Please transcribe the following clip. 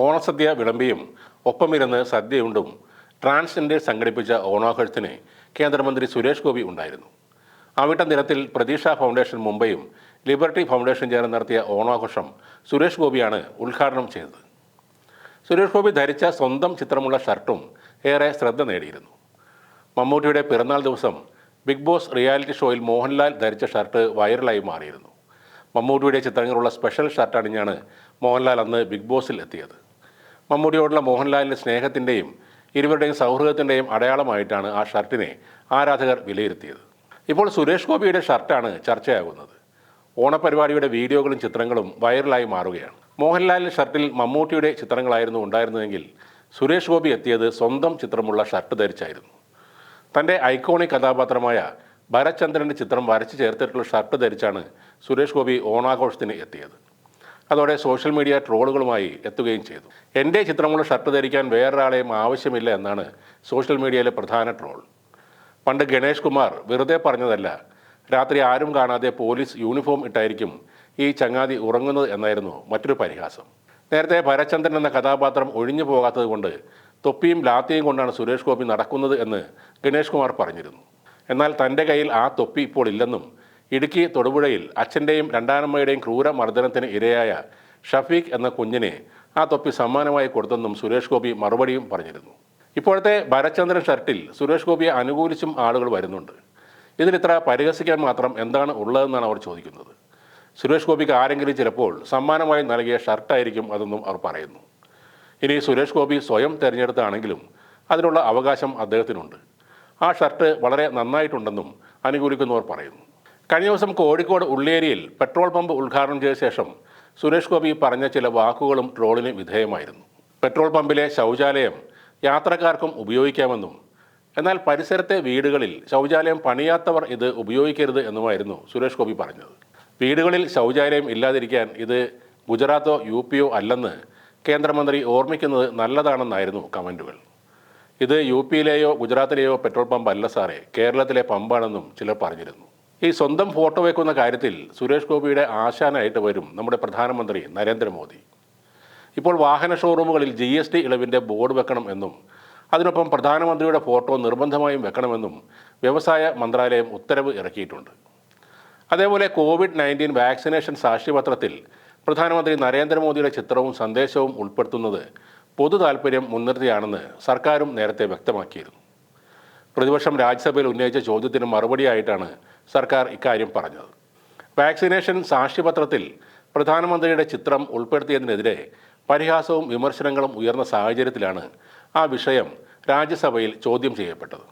ഓണസദ്യ വിളമ്പിയും ഒപ്പമിരുന്ന് സദ്യയുണ്ടും transgenders സംഘടിപ്പിച്ച ഓണാഘോഷത്തിന് കേന്ദ്രമന്ത്രി സുരേഷ് ഗോപി ഉണ്ടായിരുന്നു. അവിട്ട നിരത്തിൽ പ്രതീക്ഷ ഫൗണ്ടേഷൻ മുംബൈയും ലിബർട്ടി ഫൗണ്ടേഷൻ ചേർന്ന് നടത്തിയ ഓണാഘോഷം സുരേഷ് ഗോപിയാണ് ഉദ്ഘാടനം ചെയ്തത്. സുരേഷ് ഗോപി ധരിച്ച സ്വന്തം ചിത്രമുള്ള ഷർട്ടും ഏറെ ശ്രദ്ധ നേടിയിരുന്നു. മമ്മൂട്ടിയുടെ പിറന്നാൾ ദിവസം ബിഗ് ബോസ് റിയാലിറ്റി ഷോയിൽ മോഹൻലാൽ ധരിച്ച ഷർട്ട് വൈറലായി മാറിയിരുന്നു. മമ്മൂട്ടിയുടെ ചിത്രങ്ങളുള്ള സ്പെഷ്യൽ ഷർട്ട് അണിഞ്ഞാണ് മോഹൻലാൽ അന്ന് ബിഗ് ബോസിൽ എത്തിയത്. മമ്മൂട്ടിയോടുള്ള മോഹൻലാലിന്റെ സ്നേഹത്തിന്റെയും ഇരുവരുടെയും സൗഹൃദത്തിന്റെയും അടയാളമായിട്ടാണ് ആ ഷർട്ടിനെ ആരാധകർ വിലയിരുത്തിയത്. ഇപ്പോൾ സുരേഷ് ഗോപിയുടെ ഷർട്ടാണ് ചർച്ചയാകുന്നത്. ഓണപരിപാടിയുടെ വീഡിയോകളും ചിത്രങ്ങളും വൈറലായി മാറുകയാണ്. മോഹൻലാലിന്റെ ഷർട്ടിൽ മമ്മൂട്ടിയുടെ ചിത്രങ്ങളായിരുന്നു ഉണ്ടായിരുന്നതെങ്കിൽ സുരേഷ് ഗോപി എത്തിയത് സ്വന്തം ചിത്രമുള്ള ഷർട്ട് ധരിച്ചായിരുന്നു. തന്റെ ഐക്കോണിക് കഥാപാത്രമായ ഭരചന്ദ്രന്റെ ചിത്രം വരച്ചു ചേർത്തിട്ടുള്ള ഷർട്ട് ധരിച്ചാണ് സുരേഷ് ഗോപി ഓണാഘോഷത്തിന് എത്തിയത്. അതോടെ സോഷ്യൽ മീഡിയ ട്രോളുകളുമായി എത്തുകയും ചെയ്തു. എന്റെ ചിത്രമുള്ള ഷർട്ട് ധരിക്കാൻ വേറൊരാളെയും ആവശ്യമില്ല എന്നാണ് സോഷ്യൽ മീഡിയയിലെ പ്രധാന ട്രോൾ. പണ്ട് ഗണേഷ് കുമാർ വെറുതെ പറഞ്ഞതല്ല രാത്രി ആരും കാണാതെ പോലീസ് യൂണിഫോം ഇട്ടായിരിക്കും ഈ ചങ്ങാതി ഉറങ്ങുന്നത് എന്നായിരുന്നു മറ്റൊരു പരിഹാസം. നേരത്തെ ഭരചന്ദ്രൻ എന്ന കഥാപാത്രം ഒഴിഞ്ഞു പോകാത്തത് കൊണ്ട് തൊപ്പിയും ലാത്തിയും കൊണ്ടാണ് സുരേഷ് ഗോപി നടക്കുന്നത് എന്ന് ഗണേഷ് കുമാർ പറഞ്ഞിരുന്നു. എന്നാൽ തന്റെ കയ്യിൽ ആ തൊപ്പി ഇപ്പോൾ ഇല്ലെന്നും ഇടുക്കി തൊടുപുഴയിൽ അച്ഛന്റെയും രണ്ടാനമ്മയുടെയും ക്രൂര മർദ്ദനത്തിന് ഇരയായ ഷഫീഖ് എന്ന കുഞ്ഞിനെ ആ തൊപ്പി സമ്മാനമായി കൊടുത്തെന്നും സുരേഷ് ഗോപി മറുപടിയും പറഞ്ഞിരുന്നു. ഇപ്പോഴത്തെ ഭരചന്ദ്രൻ ഷർട്ടിൽ സുരേഷ് ഗോപിയെ അനുകൂലിച്ചും ആളുകൾ വരുന്നുണ്ട്. ഇതിനിത്ര പരിഹസിക്കാൻ മാത്രം എന്താണ് ഉള്ളതെന്നാണ് അവർ ചോദിക്കുന്നത്. സുരേഷ് ഗോപിക്ക് ആരെങ്കിലും ചിലപ്പോൾ സമ്മാനമായി നൽകിയ ഷർട്ടായിരിക്കും അതെന്നും അവർ പറയുന്നു. ഇനി സുരേഷ് ഗോപി സ്വയം തിരഞ്ഞെടുത്താണെങ്കിലും അതിനുള്ള അവകാശം അദ്ദേഹത്തിനുണ്ട്. ആ ഷർട്ട് വളരെ നന്നായിട്ടുണ്ടെന്നും അനുകൂലിക്കുന്നവർ പറയുന്നു. കഴിഞ്ഞ ദിവസം കോഴിക്കോട് ഉള്ളേരിയിൽ പെട്രോൾ പമ്പ് ഉദ്ഘാടനം ചെയ്ത ശേഷം സുരേഷ് ഗോപി പറഞ്ഞ ചില വാക്കുകളും ട്രോളിന് വിധേയമായിരുന്നു. പെട്രോൾ പമ്പിലെ ശൗചാലയം യാത്രക്കാർക്കും ഉപയോഗിക്കാമെന്നും എന്നാൽ പരിസരത്തെ വീടുകളിൽ ശൗചാലയം പണിയാത്തവർ ഇത് ഉപയോഗിക്കരുത് എന്നുമായിരുന്നു സുരേഷ് ഗോപി പറഞ്ഞത്. വീടുകളിൽ ശൗചാലയം ഇല്ലാതിരിക്കാൻ ഇത് ഗുജറാത്തോ യു പിയോ അല്ലെന്ന് കേന്ദ്രമന്ത്രി ഓർമ്മിക്കുന്നത് നല്ലതാണെന്നായിരുന്നു കമന്റുകൾ ഇത് യു പിയിലെയോ ഗുജറാത്തിലെയോ പെട്രോൾ പമ്പ് അല്ല സാറേ കേരളത്തിലെ പമ്പാണെന്നും ചിലർ പറഞ്ഞിരുന്നു. ഈ സ്വന്തം ഫോട്ടോ വെക്കുന്ന കാര്യത്തിൽ സുരേഷ് ഗോപിയുടെ ആശാനായിട്ട് വരും നമ്മുടെ പ്രധാനമന്ത്രി നരേന്ദ്രമോദി. ഇപ്പോൾ വാഹന ഷോറൂമുകളിൽ ജി എസ് ടി ഇളവിന്റെ ബോർഡ് വെക്കണം എന്നും അതിനൊപ്പം പ്രധാനമന്ത്രിയുടെ ഫോട്ടോ നിർബന്ധമായും വെക്കണമെന്നും വ്യവസായ മന്ത്രാലയം ഉത്തരവ് ഇറക്കിയിട്ടുണ്ട്. അതേപോലെ കോവിഡ് നയന്റീൻ വാക്സിനേഷൻ സാക്ഷ്യപത്രത്തിൽ പ്രധാനമന്ത്രി നരേന്ദ്രമോദിയുടെ ചിത്രവും സന്ദേശവും ഉൾപ്പെടുത്തുന്നത് പൊതു താൽപ്പര്യം മുൻനിർത്തിയാണെന്ന് സർക്കാരും നേരത്തെ വ്യക്തമാക്കിയിരുന്നു. പ്രതിപക്ഷം രാജ്യസഭയിൽ ഉന്നയിച്ച ചോദ്യത്തിന് മറുപടിയായിട്ടാണ് സർക്കാർ ഇക്കാര്യം പറഞ്ഞത്. വാക്സിനേഷൻ സാക്ഷ്യപത്രത്തിൽ പ്രധാനമന്ത്രിയുടെ ചിത്രം ഉൾപ്പെടുത്തിയതിനെതിരെ പരിഹാസവും വിമർശനങ്ങളും ഉയർന്ന സാഹചര്യത്തിലാണ് ആ വിഷയം രാജ്യസഭയിൽ ചോദ്യം ചെയ്യപ്പെട്ടത്.